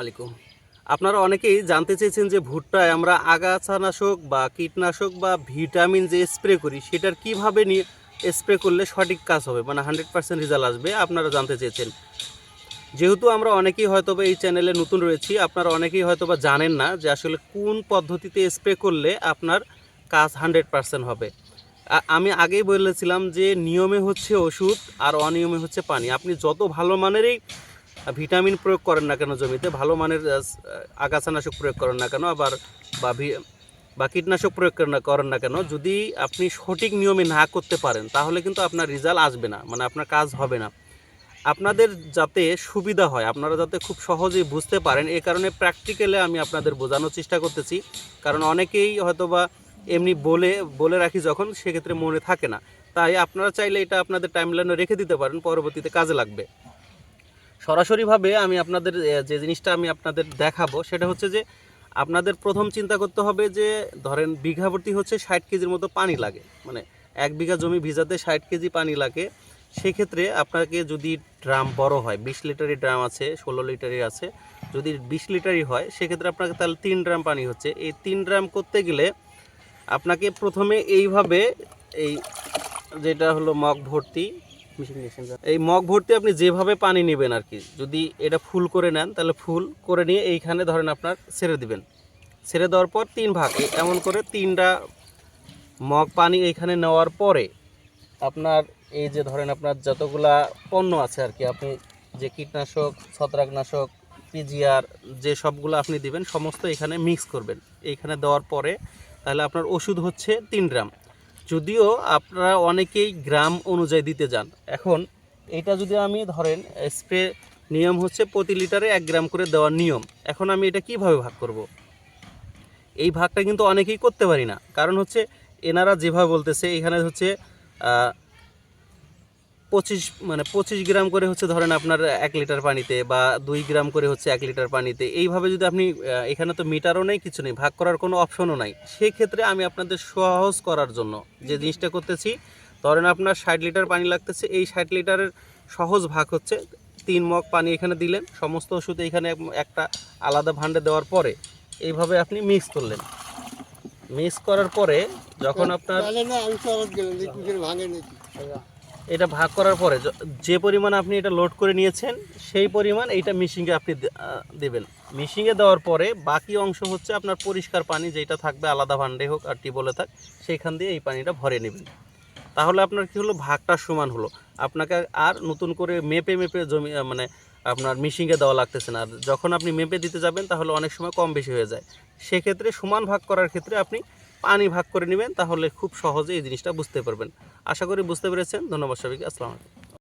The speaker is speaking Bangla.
আলাইকুম। আপনারা অনেকেই জানতে চেয়েছেন যে ভুট্টায় আমরা আগাছানাশক বা কীটনাশক বা ভিটামিন যে স্প্রে করি, সেটার কীভাবে নিয়ে স্প্রে করলে সঠিক কাজ হবে? মানে হান্ড্রেড পার্সেন্ট রেজাল্ট আসবে, আপনারা জানতে চেয়েছেন। যেহেতু আমরা অনেকেই হয়তোবা এই চ্যানেলে নতুন রয়েছি, আপনারা অনেকেই হয়তো বা জানেন না যে আসলে কোন পদ্ধতিতে স্প্রে করলে আপনার কাজ হান্ড্রেড পার্সেন্ট হবে। আমি আগেই বলেছিলাম যে নিয়মে হচ্ছে ওষুধ আর অনিয়মে হচ্ছে পানি। আপনি যত ভালো মানেরই ভিটামিন প্রয়োগ করেন না কেন জমিতে? ভালো মানের আগাছানাশক প্রয়োগ করেন না কেন? আবার বা বা কীটনাশক প্রয়োগ করেন না কেন? যদি আপনি সঠিক নিয়মে না করতে পারেন, তাহলে কিন্তু আপনার রেজাল্ট আসবে না মানে আপনার কাজ হবে না। আপনাদের যাতে সুবিধা হয়, আপনারা যাতে খুব সহজেই বুঝতে পারেন এই কারণে প্র্যাকটিক্যালে আমি আপনাদের বোঝানোর চেষ্টা করতেছি। কারণ অনেকেই হয়তোবা এমনি বলে বলে রাখি যখন, সেক্ষেত্রে মনে থাকে না। তাই আপনারা চাইলে এটা আপনাদের টাইমলাইনে রেখে দিতে পারেন, পরবর্তীতে কাজে লাগবে। সরাসরিভাবে আমি আপনাদের যে জিনিসটা আমি আপনাদের দেখাবো, সেটা হচ্ছে যে আপনাদের প্রথম চিন্তা করতে হবে যে, ধরেন বিঘা প্রতি হচ্ছে ষাট কেজির মতো পানি লাগে। মানে এক বিঘা জমি ভিজাতে ষাট কেজি পানি লাগে। সেক্ষেত্রে আপনাকে যদি ড্রাম বড় হয়, বিশ লিটারের ড্রাম আছে, ষোলো লিটারই আছে, যদি বিশ লিটারই হয়, সেক্ষেত্রে আপনাকে তাহলে তিন ড্রাম পানি হচ্ছে। এই তিন ড্রাম করতে গেলে আপনাকে প্রথমে এইভাবে এই যেটা হলো মগ ভর্তি এই মগ ভর্তি আপনি যেভাবে পানি নেবেন আর কি, যদি এটা ফুল করে নেন, তাহলে ফুল করে নিয়ে এইখানে ধরেন আপনার ছেড়ে দিবেন। ছেড়ে দেওয়ার পর তিন ভাগ এমন করে তিনটা মগ পানি এইখানে নেওয়ার পরে আপনার এই যে ধরেন আপনার যতগুলা পণ্য আছে আর কি, আপনি যে কীটনাশক, ছত্রাকনাশক, পিজিআর, যে সবগুলো আপনি দিবেন, সমস্ত এখানে মিক্স করবেন। এইখানে দেওয়ার পরে তাহলে আপনার ওষুধ হচ্ছে তিন গ্রাম। যদিও আপনারা অনেকেই গ্রাম অনুযায়ী দিতে যান। এখন এটা যদি আমি ধরেন, স্প্রে নিয়ম হচ্ছে প্রতি লিটারে এক গ্রাম করে দেওয়ার নিয়ম। এখন আমি এটা কীভাবে ভাগ করব। এই ভাগটা কিন্তু অনেকেই করতে পারি না। কারণ হচ্ছে, এনারা যেভাবে বলতেছে, এখানে হচ্ছে পঁচিশ মানে পঁচিশ গ্রাম করে হচ্ছে ধরেন আপনার এক লিটার পানিতে বা দুই গ্রাম করে হচ্ছে এক লিটার পানিতে এইভাবে যদি আপনি এখানে তো মিটারও নেই কিছু নেই ভাগ করার কোনো অপশনও নাই। সেক্ষেত্রে আমি আপনাদের সহজ করার জন্য যে জিনিসটা করতেছি ধরেন আপনার ষাট লিটার পানি লাগতেছে এই ষাট লিটারের সহজ ভাগ হচ্ছে তিন মগ পানি এখানে দিলেন সমস্ত ওষুধ এখানে একটা আলাদা ভান্ডে দেওয়ার পরে এইভাবে আপনি মিক্স করলেন। মিক্স করার পরে যখন আপনার এটা ভাগ করার পরে যে পরিমাণ আপনি এটা লোড করে নিয়েছেন, সেই পরিমাণ এইটা মিশিংয়ে আপনি দেবেন। মিশিংয়ে দেওয়ার পরে বাকি অংশ হচ্ছে আপনার পরিষ্কার পানি যেটা থাকবে আলাদা ভান্ডে হোক আর টিবলে থাক, সেইখান দিয়ে এই পানিটা ভরে নেবেন। তাহলে আপনার কি হলো? ভাগটা সমান হলো। আপনাকে আর নতুন করে মেপে মেপে জমি মানে আপনার মিশিংয়ে দেওয়া লাগতেছে না। আর যখন আপনি মেপে দিতে যাবেন, তাহলে অনেক সময় কম বেশি হয়ে যায়। সেক্ষেত্রে সমান ভাগ করার ক্ষেত্রে আপনি পানি ভাগ করে নেবেন, তাহলে খুব সহজে এই জিনিসটা বুঝতে পারবেন। আশা করি বুঝতে পেরেছেন। ধন্যবাদ সবাইকে। আসসালামু আলাইকুম।